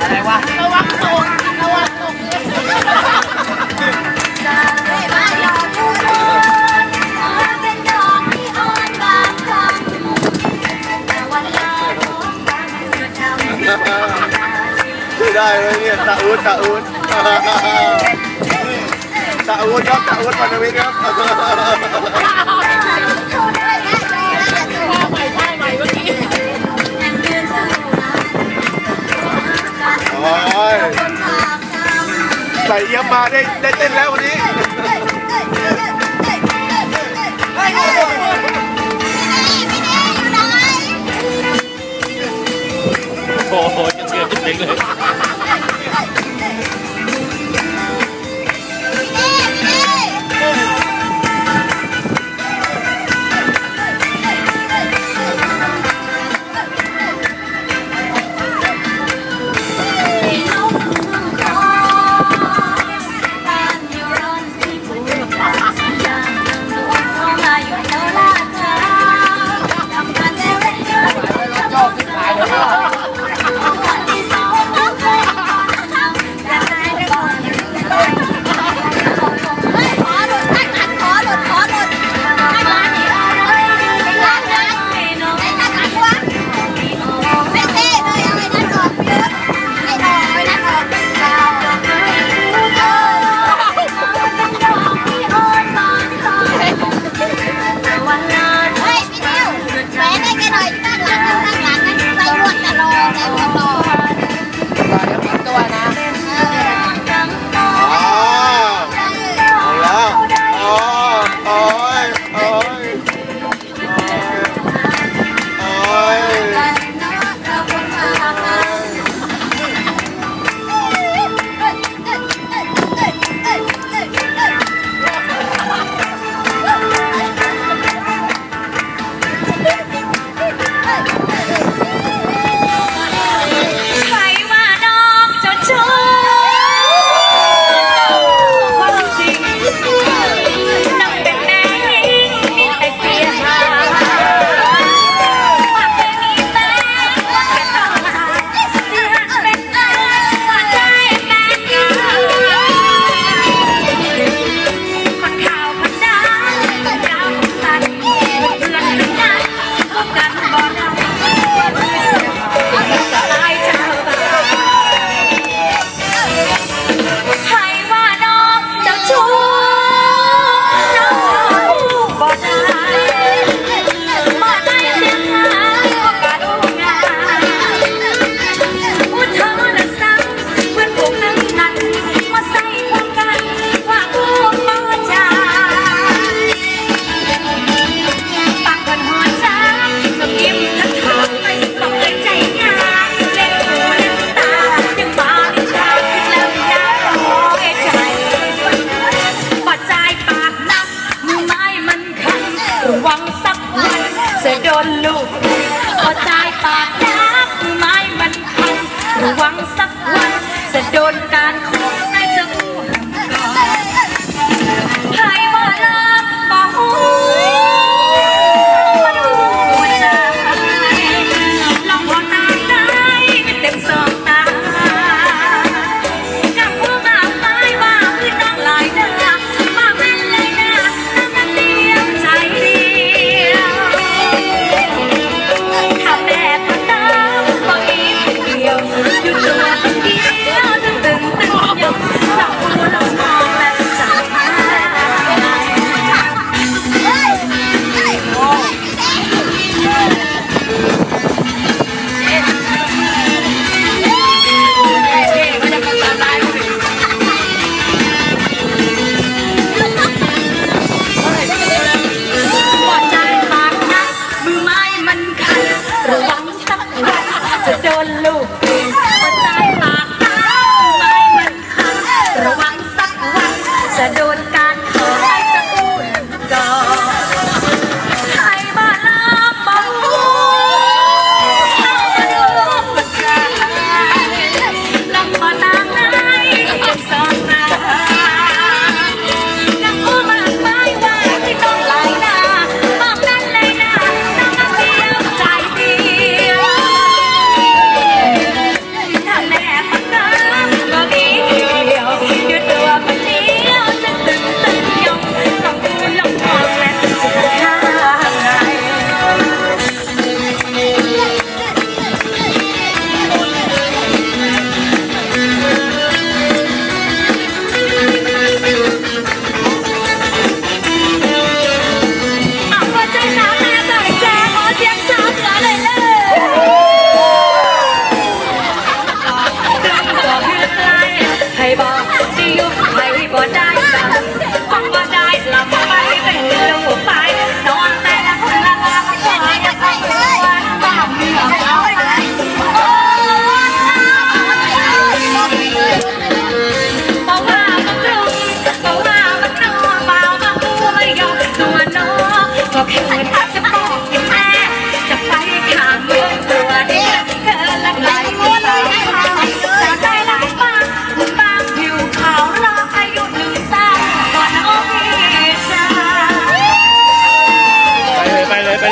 อะไรวะระวังตกระวังตกได้เลยเนี่ยตะอูดตะอูด ตะอาวุธครับตะอาวุธพันธมิตรครับโอ้ยใส่เยี่ยมมาได้ได้เต้นแล้ววันนี้โอ้โหจะเชื่อจะเงเลย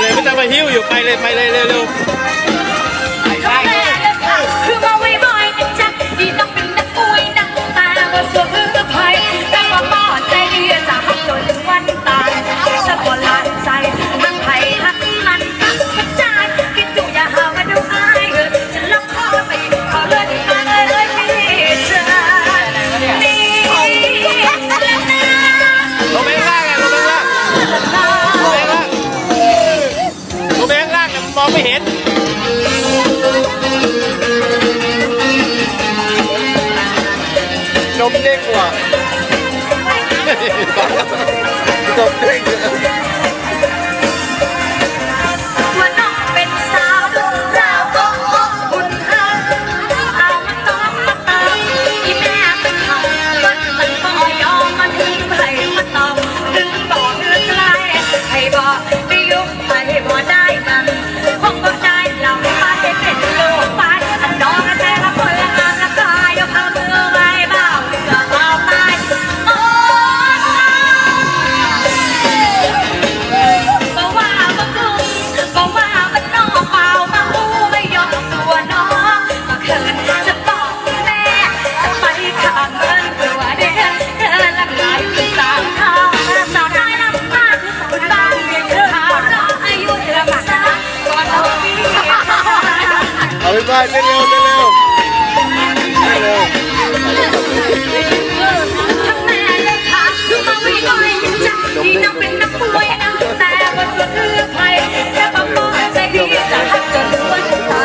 เลยไม่ต้องมาหิ้วอยู่ไปเลยไปเลยเร็วๆ rồi lên leo lên leo. Lên leo Hãy subscribe cho kênh Ghiền Mì Gõ Để không bỏ lỡ những video hấp dẫn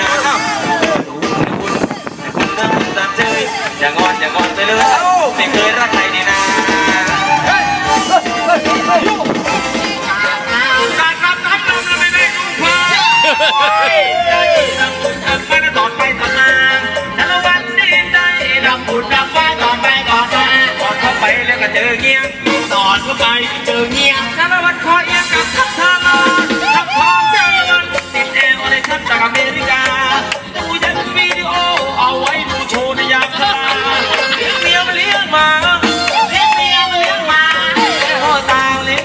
ดับคุณเามเจยอย่างอนอย่างอนไปเลยไม่เคยรักใครนี่นะการรับน้ำนไม่ได้ลูกพ่อทำบุญทำไปตอนไปตอมาแต่ลวันดีใจทำบุญทำไปตอไปตอมาตอเข้าไปแล้วก็เจอเงี้ยตอนเข้าไปเจอเงี้ยแต่ลวันคอย จากอเมริกาดูยันวิดีโอเอาไว้ดูโชว์ในยามชราเมียมาเลี้ยงมาเลี้ยงมียมาเลี้ยงมาพ่อตาเลี้ย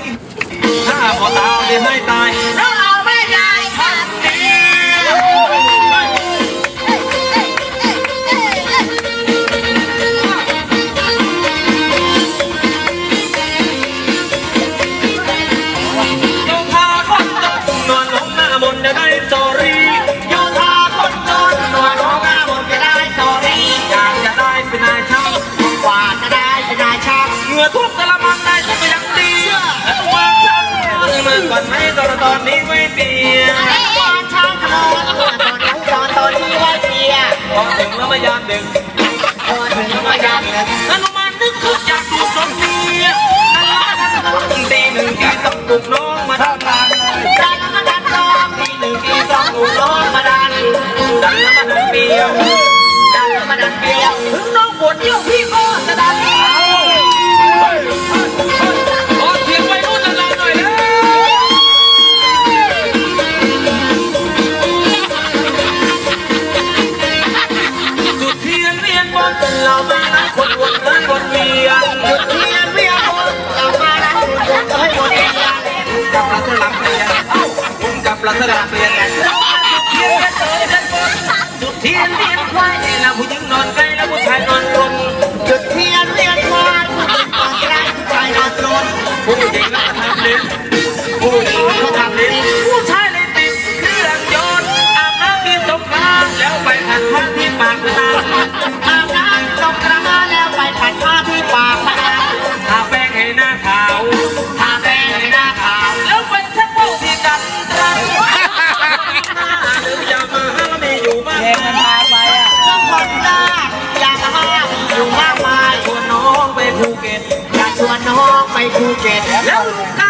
ถ้าพ่อตาเลี้ยให้ตายแล้วเอาไม่ได้ทันทีต้องพาคนตกองหน้าบนจะได้โซ พอถึงแล้วมายามดึกพอถึงแล้วมายามดึกนั่นมานึกคืออยากดูสมเนียนั่ละนั่นลตีหนึ่งที่ต้องปลุกน้องมาทำ 拉特拉菲。não